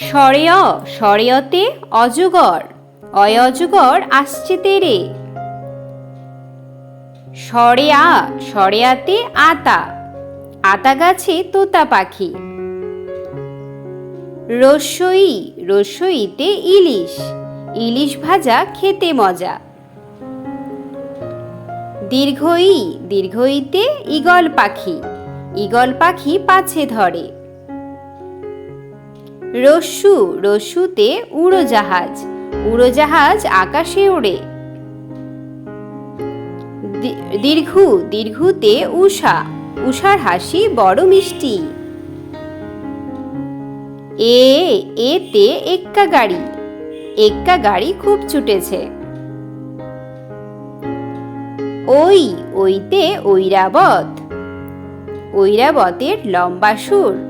সরেয়, সরেয়তে অজগর অয় অজগর আসছে তেরে। সরেয়া, সরেয়াতে আতা আতা গাছে তোতা পাখি। রসই, রসইতে ইলিশ ইলিশ ভাজা খেতে মজা। দীর্ঘই, দীর্ঘইতে ঈগল পাখি ঈগল পাখি পাছে ধরে। রস্যু, রস্যুতে উড়োজাহাজ উড়োজাহাজ আকাশে দি- দীর্ঘু, দীর্ঘুতে উষা উষার হাসি বড় মিষ্টি। এ, এতে এক্কা গাড়ি এক্কা গাড়ি খুব ছুটেছে। ওই, ওইতে ঐরাবত, ঐরাবতের লম্বা সুর।